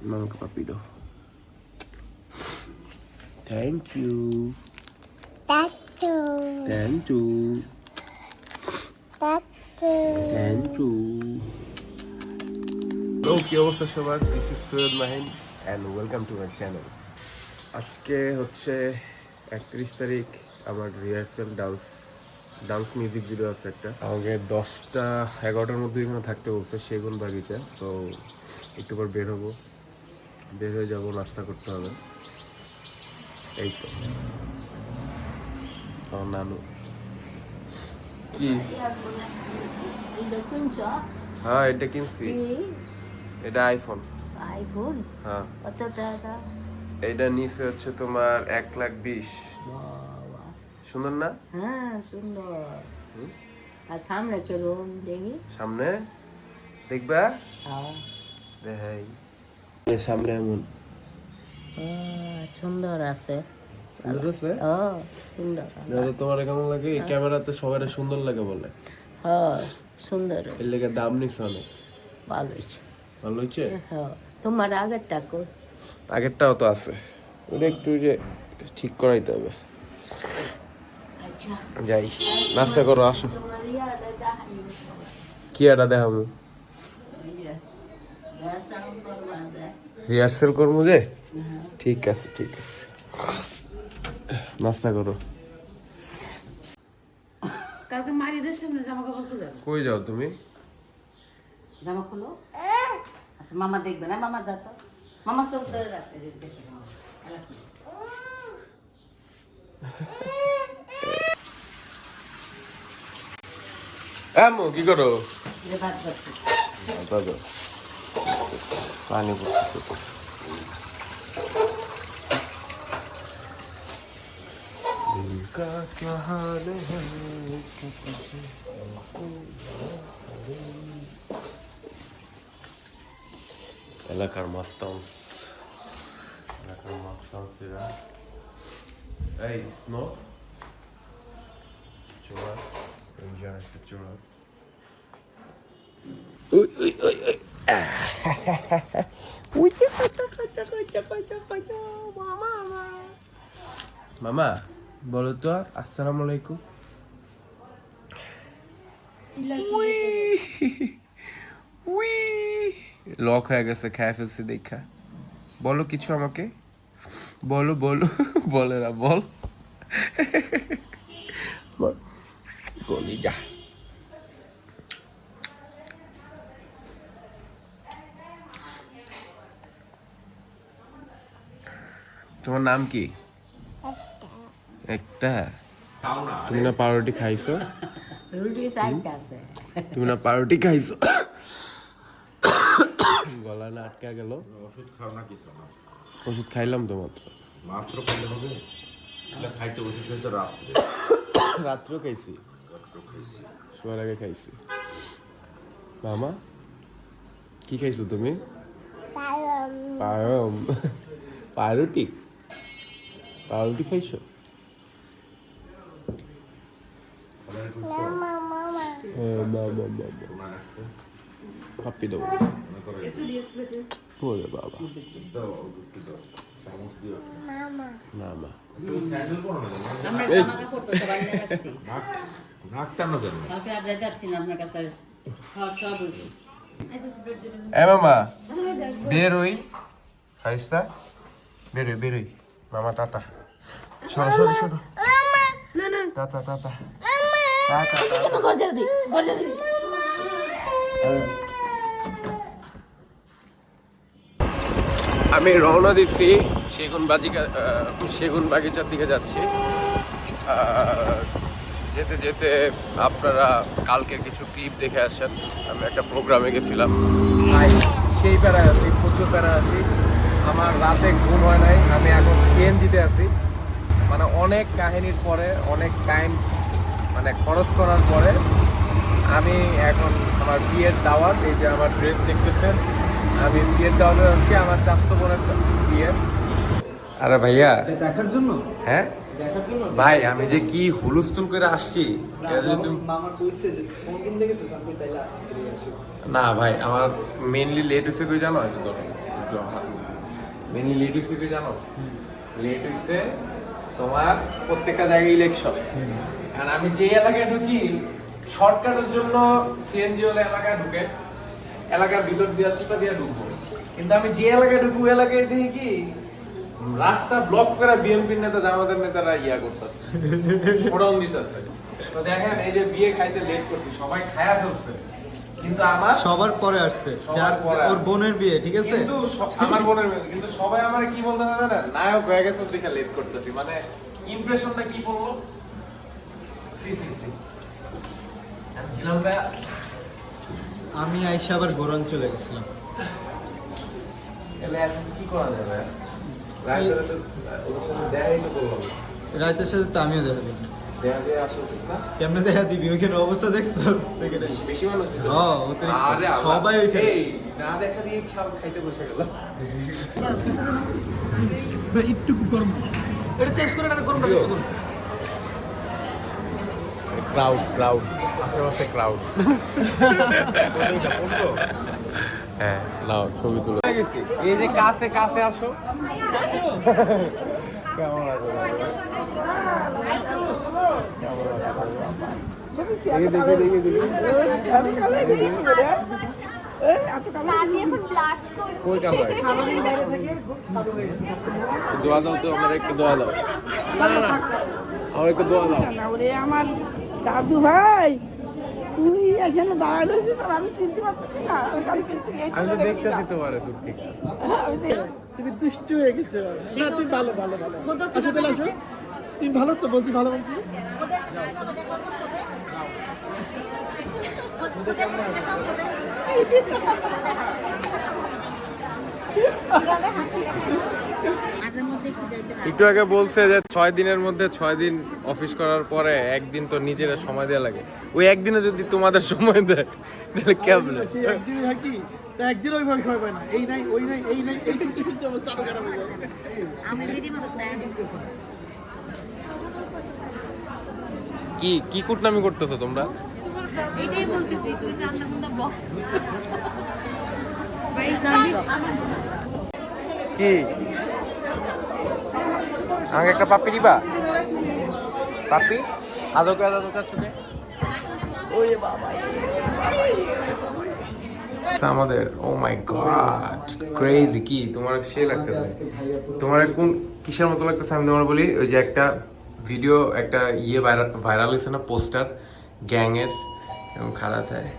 Mamma papito. Thank you. Tattoo. Thank you. Thank you. Hello কি অবস্থা সবার this is Syed Mahin and welcome to my channel আজকে হচ্ছে একত্রিশ তারিখ, আমার rehearsal dance dance music video আছে একটা আমাকে দশটা, এগারোটার মধ্যে এখানে থাকতে বলছে সেগুন বাগিচা তো একটু পর বের হব বের হয়ে যাব নাস্তা করতে হবে। এই তো। আমার নানু। কি? হ্যাঁ এটা কিনছি। এটা আইফোন আইফোন হ্যাঁ। কত টাকা? এটা নিচে হচ্ছে তোমার এক লাখ বিশ। বাবা। সুন্দর না? হ্যাঁ সুন্দর। আর সামনে কেরম দেখি? সামনে? দেখবা? হ্যাঁ। দেখাই। সামনে এমন। সুন্দর আছে। তোমার কেমন লাগে? এই ক্যামেরাতে সুন্দর লাগে বলে। হ্যাঁ সুন্দর। এর লেগে দাম অনেক। ভালো হয়েছে। ভালো হয়েছে? হ্যাঁ তোমার আগেরটা কই আগেরটাও তো আছে। ওটা একটু যে ঠিক করাইতে হবে। আচ্ছা। যাই নাস্তা করো আসো। কি এটা দেখাবো? রিহার্সেল করব যে? ঠিক আছে ঠিক আছে। নাস্তা করো। কালকে মারিদের সামনে জামা কাপড় খুলে। কই যাও তুমি? জামা খুলো। আচ্ছা মামা দেখবে না মামা যা তো। মামা চোখ ধরে রাখতে দেখে মামা আমো কি করো? ভাত Sahne burası. Ela Karmastans. Ela Karmastans ya. Hey, Snow. Churras. Enjoy the churras. Uy, uy, uy, uy. মামা বলো তো আসসালামু আলাইকুম লক হয়ে গেছে খেয়ে ফেলছি দেখা। বলো কিছু আমাকে? বলো বলো বলে না বল বল। বলি যা। তোমার নাম কি? একটা। তুমি না পাউরুটি খাইছো? রুটি সাইডটা আছে। তুমি না পাউরুটি খাইছো? গলা না আটকা গেল। ওষুধ খাও না কিছু না। ওষুধ খাইলাম তো মাত্র। মাত্র খেলে হবে? এটা খাইতে ওষুধ খাইতে রাত্রে। রাত্রেও খাইছি। রাত্রে খাইছি। শোয়ার আগে খাইছি। মামা কি খাইছো তুমি. পায়ম পাউরুটি? পাউরুটি খাইছো? বাবা। না এ মামা বেরোই। হারিস্তা বেরোই বেরোই। মামা টাটা। সরো সরো সরো টাটা টাটা গরজার দি গরজার দি আমি রওনা দিচ্ছি সেগুন বাজিকা সেগুন বাগিচার দিকে যাচ্ছি। যেতে যেতে আপনারা কালকের কিছু ক্লিপ দেখে আসেন। আমি একটা প্রোগ্রামে গেছিলাম। সেই প্যারা আছি প্রচুর প্যারা আছি আমার রাতে ঘুম হয় নাই আমি এখন সিএনজিতে আছি। মানে অনেক কাহিনীর পরে অনেক টাইম মানে খরচ করার পরে আমি এখন আমার বিয়ের দাওয়াত এই যে আমার ড্রেস দেখতেছেন আমি বিয়ের দাওয়াতে যাচ্ছি আমার চাস্ত বোনের বিয়ের আরে ভাইয়া। দেখার জন্য? হ্যাঁ? ভাই আমি যে কি হুলুস্থুল করে আসছি না, ভাই আমার মেনলি লেট হয়েছে কই জানো? মেনলি লেট হইছে কি জানো? লেট হইছে তোমার প্রত্যেকটা জায়গায় ইলেকশন আর আমি যে এলাকায় ঢুকি শর্টকাটের জন্য সিএনজি ওলা এলাকায় ঢুকে এলাকার ভিতর দিয়ে চিপা দিয়ে ঢুকবো। কিন্তু আমি যে এলাকায় ঢুকবো এলাকায় দেখি কি রাস্তা ব্লক করে বিএনপি নেতা জামাতের নেতারা ইয়া করতেছে দিতেছে। তো দেখেন এই যে বিয়ে খাইতে লেট করছে সবাই খায়া ফেলছে। কিন্তু আমার সবার পরে আসছে যার ওর বোনের বিয়ে ঠিক আছে? কিন্তু আমার বোনের মেয়ে, কিন্তু সবাই আমার কি বলতে জানেন? নায়ক হয়ে গেছে লেট করতেছি। মানে ইমপ্রেশনটা কি বলল? সি সি সি। আমি ছিলাম আমি আইসা আবার গোরান চলে গেছিলাম। এলে এখন কি করা যাবে ওর সাথে তো করলাম না। সাথে তো আমিও দেখা দিই কেমনে দেখা দিবি? ওইখানে অবস্থা দেখছ? হ্যাঁ, সবাই না দেখা দিয়ে খাইতে বসে গেল? একটু গরম। এটা ক্রাউড ক্রাউড আশেপাশে ক্রাউড হ্যাঁ নাও ছবি তুলো। এই যে কাছে কাছে আসো। কেমন লাগে দেখি দেখি দোয়া দাও তো আমার একটু দোয়া দাও। আমার একটু দোয়া দাও। আমার দাদু ভাই এখানে দাঁড়ানো রয়েছিস আমি চিনতে পারতেছি না। আমি কিছু আমি তো দেখতেছি তোমার দূর থেকে তুমি দুষ্টু হয়ে গেছো। না তুমি ভালো ভালো ভালো। আচ্ছা তাহলে আসো। তুমি ভালো তো বলছি ভালো বলছি। একটু আগে বলছে যে ছয় দিনের মধ্যে ছয় দিন অফিস করার পরে একদিন তো নিজেরা সময় দেওয়া লাগে। ওই একদিনে যদি তোমাদের সময় দেয় তাহলে কেমন? সেই একদিনই থাকি তা একদিন ওইভাবে খাওয়া পায় না। এই নাই ওই নাই এই নাই এই করতে করতে অবস্থা আরও খারাপ হয়ে যাবে। কি কি কুটনামি করতেছো তোমরা? এটাই বলতেছি তুই চান্দা মুন্দা বক্স কি? আমাকে একটা পাপ্পি দিবা? পাপ্পি? আদকে আদকে চাচ্ছ আমাদের ও মাই গড ক্রেজি কি? তোমার সে লাগতেছে? তোমার কোন কিসের মতো লাগতেছে? আমি তোমার বলি ওই যে একটা ভিডিও একটা ইয়ে ভাইরাল হয়েছে না পোস্টার গ্যাং এর এবং খারাপ হয়।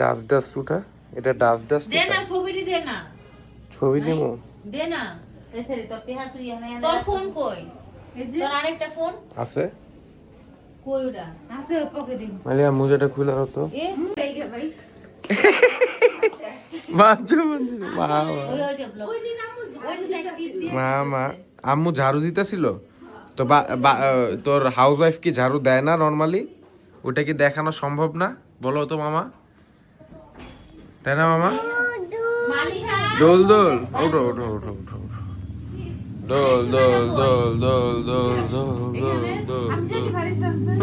ডাস ডাস টুটা এটা ডাস ডাস দে না ছবি দি দে না। ছবি দিমু দে না। এসে তোর ফোন কই? এই যে। তোর আরেকটা ফোন? আছে? কই ওটা? আছে পকেটে মানে মোজাটা খোলা হতো এ? এই যে ভাই। আম্মু ঝাড়ু দিতেছিল। তো তোর হাউস ওয়াইফ কি ঝাড়ু দেয় না নর্মালি ওটা কি দেখানো সম্ভব না? বলো তো মামা। তাই না মামা মালিকা দোল দোল ওঠো ওঠো ওঠো ওঠো ওঠো। দোল দোল দোল দোল দোল দোল দোল দোল দোল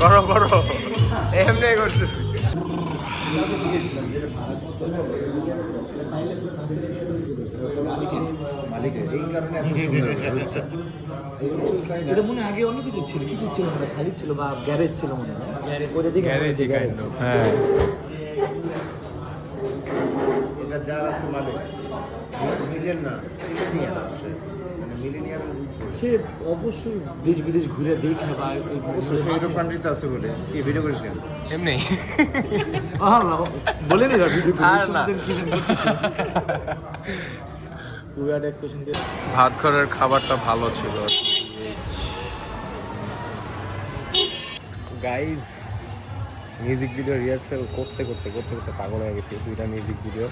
করো করো এমনি করতেছি মনে আগে অন্য কিছু ছিল। কিছু ছিল না খালি ছিল বা গ্যারেজ ছিল মনে হয়। গ্যারেজ ওই দিকে গ্যারেজ হ্যাঁ। যার আছে মালিক। মিলিয়ন না মানে সে অবশ্যই দেশ বিদেশ ঘুরে দেখে বা অবশ্যই ইউরোপ কান্ট্রিতে আছে বলে। কি ভিডিও করিস কেন? এমনি। বলে নি ভাত ঘরের খাবারটা ভালো ছিল। গাইজ মিউজিক ভিডিও রিহার্সাল করতে করতে করতে করতে পাগল হয়ে গেছি। দুইটা মিউজিক ভিডিও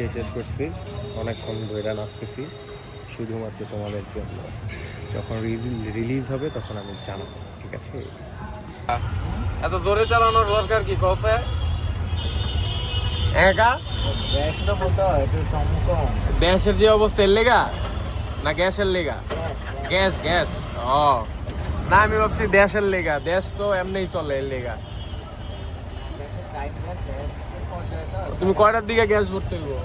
আজকে শেষ করছি। অনেকক্ষণ ধরে নাচতেছি শুধুমাত্র তোমাদের জন্য। যখন রিলিজ হবে তখন আমি জানাব ঠিক আছে? এত জোরে চালানোর দরকার কি কফে একা? হয় গ্যাসের যে অবস্থা এর লেগা? না গ্যাসের লেগা? Gas gas. ও। না আমি ভাবছি দেশের লেগা। দেশ তো এমনিই চলে এর লেগা। তুমি কয়টার দিকে গ্যাস ভরতে গো?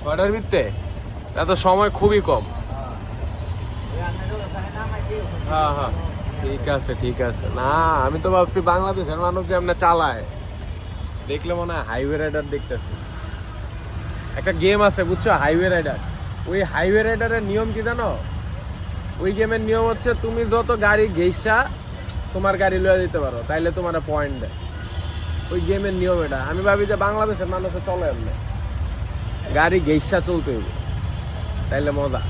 ছয়টার ভিত্তে এত সময় খুবই কম। হ্যাঁ হ্যাঁ। ঠিক আছে ঠিক আছে। না, আমি তো ভাবছি বাংলাদেশের মানুষ যে চালায়। দেখলে মনে হয় হাইওয়ে রাইডার দেখতেছি। একটা গেম আছে, বুঝছ? হাইওয়ে রাইডার ওই হাইওয়ে রাইডারের নিয়ম কি জানো? ওই গেমের নিয়ম হচ্ছে তুমি যত গাড়ি ঘেসা তোমার গাড়ি লয়ে দিতে পারো। তাইলে তোমার পয়েন্ট দেয়। ওই গেমের নিয়ম এটা। আমি ভাবি যে বাংলাদেশের মানুষে চলে এমনি। গাড়ি ঘেসা চলতে হইব। তাইলে মজা।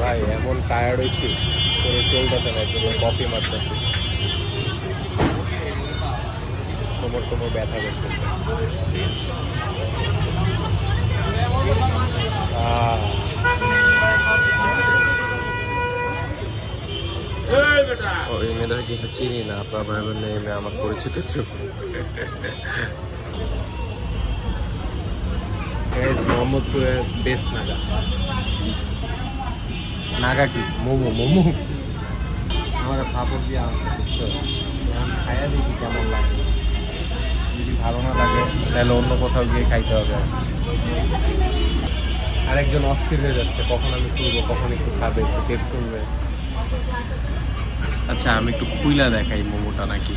ভাই, এমন টায়ার্ড হয়েছি করে চলতেছে না একদম কফি মারতেছি। কোমর কোমর ব্যথা করতেছে। ও এই মেয়েটা কিন্তু চিনি না আপনার ভাই বোন এই মেয়ে আমার পরিচিত কেউ মোহাম্মদপুরের বেস্ট নাগা। নাগা কি? মোমো মোমো? আমার ফাপড় দিয়ে আনছে বুঝছ এখন খাইয়া দেখি কেমন লাগে। যদি ভালো না লাগে তাহলে অন্য কোথাও গিয়ে খাইতে হবে। আরেকজন অস্থির হয়ে যাচ্ছে কখন আমি তুলবো কখন একটু খাবে একটু টেস্ট করবে। আচ্ছা আমি একটু খুইলা দেখাই মোমোটা নাকি?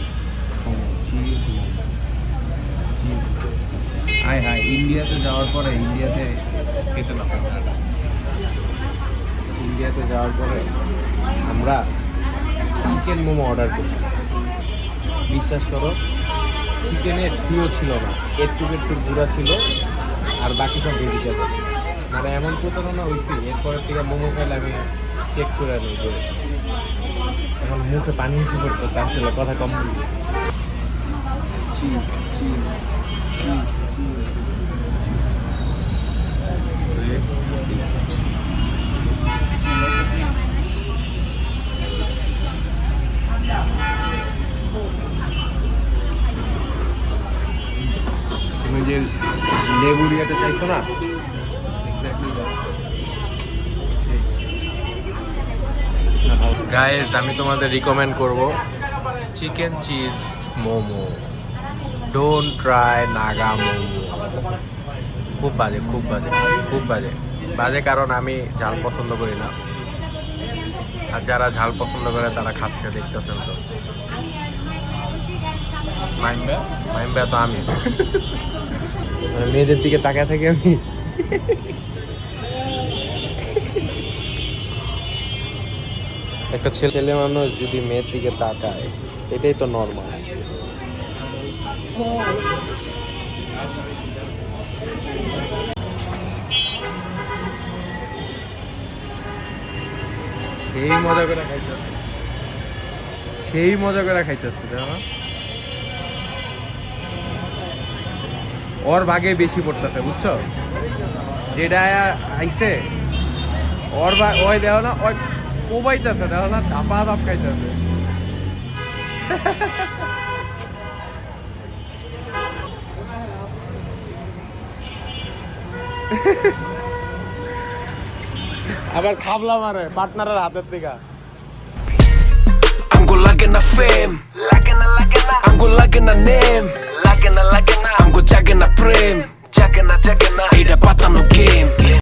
হাই হাই, ইন্ডিয়াতে যাওয়ার পরে ইন্ডিয়াতে খেতে না ইন্ডিয়াতে যাওয়ার পরে আমরা চিকেন মোমো অর্ডার করছি। বিশ্বাস করো চিকেনের ফিও ছিল না একটু একটু গুঁড়া ছিল, আর বাকি সব ভেজিটেবল। মানে এমন প্রতারণা হয়েছে এরপরের থেকে মোমো খেলে আমি চেক করে যে এখন মুখে পানি এসে পড়তো তার সাথে কথা কম চিজ চিজ গাইস আমি তোমাদের রিকমেন্ড করব chicken cheese momo. Don't try Naga momo. খুব বাজে খুব বাজে খুব বাজে। বাজে কারণ আমি ঝাল পছন্দ করি না। আর যারা ঝাল পছন্দ করে, তারা খাচ্ছে, দেখতেছেন তো। মাইম্বা তো আমি। মেয়েদের দিকে তাকায় থাকি আমি। একটা ছেলে মানুষ যদি মেয়ের দিকে তাকায়, এটাই তো নর্মাল সেই মজা করে খাইতেছে সেই মজা করে খাইতেছে ওর ভাগে বেশি পড়তেছে, বুঝছ? যেটা আইছে, ওর বা ওই দেও না, ওই কোবাইতেছে দেও না ধাপা ধাপ খাইতেছে আবার খাবলা মারে পার্টনারের হাতের থেকে I'm go lagging a fame. I'm go lagging a name. I'm go jagging a prem. Jagging a jagging a. Hey, the button no game.